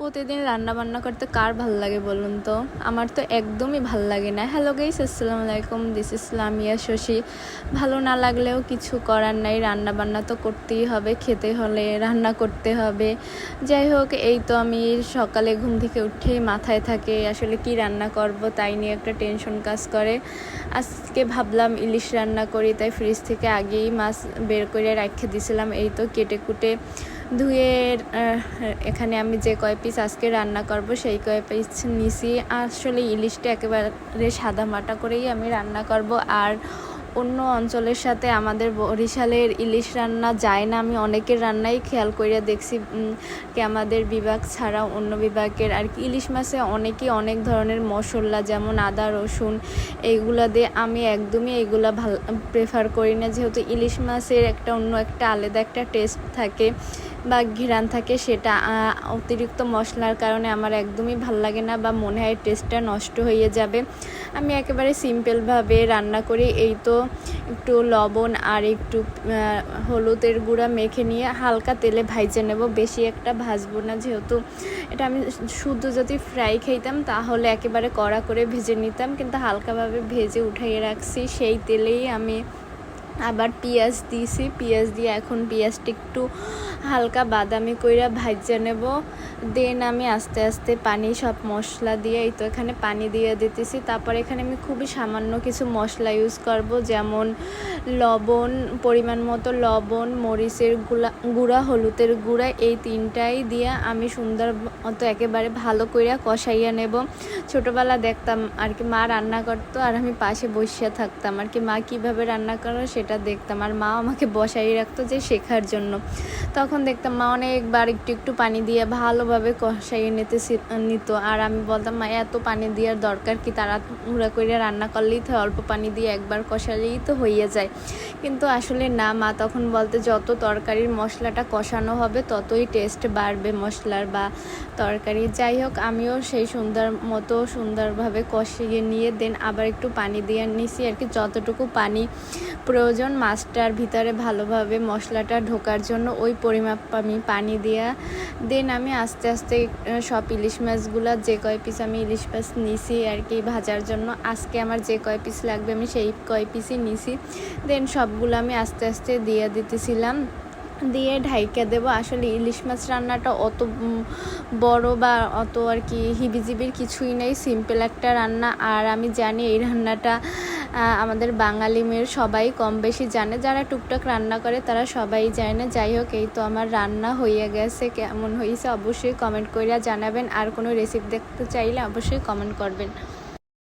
প্রতিদিন রান্না বান্না করতে কার ভালো লাগে বলুন তো? আমার তো একদমই ভালো লাগে না। হ্যালো গাইস আসসালামু আলাইকুম। দিস ইসলামিয়া শশী ভালো না লাগলেও কিছু করার নাই। রান্না বান্না তো করতেই হবে, খেতে হলে রান্না করতে হবে। যাই হোক, এই তো আমি সকালে ঘুম থেকে উঠেই মাথায় থাকে আসলে কি রান্না করব, তাই নিয়ে একটা টেনশন কাজ করে। আজকে ভাবলাম ইলিশ রান্না করি, তাই ফ্রিজ থেকে আগেই মাছ বের করে রেখে দিয়েছিলাম এই তো কেটে কুটে ধুয়ে এখানে আমি যে কয় পিস আজকে রান্না করব সেই কয় পিস নিছি। আসলে ইলিশটা একেবারে সাদা মাটা করেই আমি রান্না করব। আর অন্য অঞ্চলের সাথে আমাদের বরিশালের ইলিশ রান্না যায় না, আমি অনেকের রান্নাই খেয়াল করে দেখছি কি আমাদের বিভাগ ছাড়া অন্য বিভাগের। আর কি ইলিশ মাছে অনেকেই অনেক ধরনের মশলা, যেমন আদা, রসুন, এইগুলা দিয়ে আমি একদমই এইগুলা ভালো প্রেফার করি না। যেহেতু ইলিশ মাছের একটা অন্য একটা আলাদা একটা টেস্ট থাকে। বা ঘেরান থাকে সেটা অতিরিক্ত মশলার কারণে আমার একদমই ভালো লাগে না বা মনে হয় টেস্টটা নষ্ট হয়ে যাবে। আমি একেবারে সিম্পলভাবে রান্না করি, এই তো একটু লবণ আর একটু হলুদের গুঁড়া মেখে নিয়ে হালকা তেলে ভাইজে নেব। বেশি একটা ভাজবো না যেহেতু এটা আমি শুদ্ধ যদি ফ্রাই খেতাম তাহলে একেবারে কড়া করে ভেজে নিতাম, কিন্তু হালকাভাবে ভেজে উঠাইয়ে রাখছি, সেই তেলেই আমি আবার পেঁয়াজ দিয়েছি। পেঁয়াজ দিয়ে এখন পেঁয়াজটা একটু হালকা বাদামি কইরা ভাজা নেব। দেন আমি আস্তে আস্তে পানি, সব মশলা দিয়ে, এই তো এখানে পানি দিয়ে দিতেছি। তারপর এখানে আমি খুবই সামান্য কিছু মশলা ইউজ করব, যেমন লবণ, পরিমাণ মতো লবণ, মরিচেরগুলা গুঁড়া, হলুদের গুঁড়া, এই তিনটাই দিয়ে আমি সুন্দর মতো একেবারে ভালো কইরা কষাইয়া নেব। ছোটোবেলা দেখতাম আর কি মা রান্না করতো আর আমি পাশে বসিয়া থাকতাম। আর কি মা কীভাবে রান্না করো সেটা দেখতাম। আর মা আমাকে বসাই রাখতো যে শেখার জন্য। তখন দেখতাম মা অনেকবার একটু একটু পানি দিয়ে ভালোভাবে কষাইয়ে নিতে নিত। আর আমি বলতাম, মা, এত পানি দেওয়ার দরকার কি? তারা হুড়া করে রান্না করলেই তো অল্প পানি দিয়ে একবার কষালেই তো হইয়া যায়। কিন্তু আসলে না, মা তখন বলতে যত তরকারির মশলাটা কষানো হবে ততই টেস্ট বাড়বে মশলার বা তরকারি। যাই হোক, আমিও সেই সুন্দর মতো সুন্দরভাবে কষিয়ে নিয়ে দেন, আবার একটু পানি দিয়ে নিছি আর কি। যতটুকু পানি প্রয়োজন মাছটার ভিতরে ভালোভাবে মশলাটা ঢোকার জন্য ওই পরিমাপ আমি পানি দিয়া দেন আমি আস্তে আস্তে সব ইলিশ মাছগুলো, যে কয় পিস আমি ইলিশ মাছ নিছি আর কি ভাজার জন্য, আজকে আমার যে কয় পিস লাগবে আমি সেই কয় পিসই নিছি। দেন সবগুলো আমি আস্তে আস্তে দিয়ে দিতেছিলাম। দিয়ে ঢাইকা দেবো। আসলে ইলিশ মাছ রান্নাটা অত বড় বা অত আর কি হিবিজিবির কিছুই নেই। সিম্পল একটা রান্না। আর আমি জানি এই রান্নাটা আমাদের বাঙালি মেয়ের সবাই কম বেশি জানে। যারা টুকটাক রান্না করে তারা সবাই জানে। যাই হোক, এই তো আমার রান্না হয়ে গেছে। কেমন হয়েছে অবশ্যই কমেন্ট করিয়া জানাবেন। আর কোনো রেসিপি দেখতে চাইলে অবশ্যই কমেন্ট করবেন।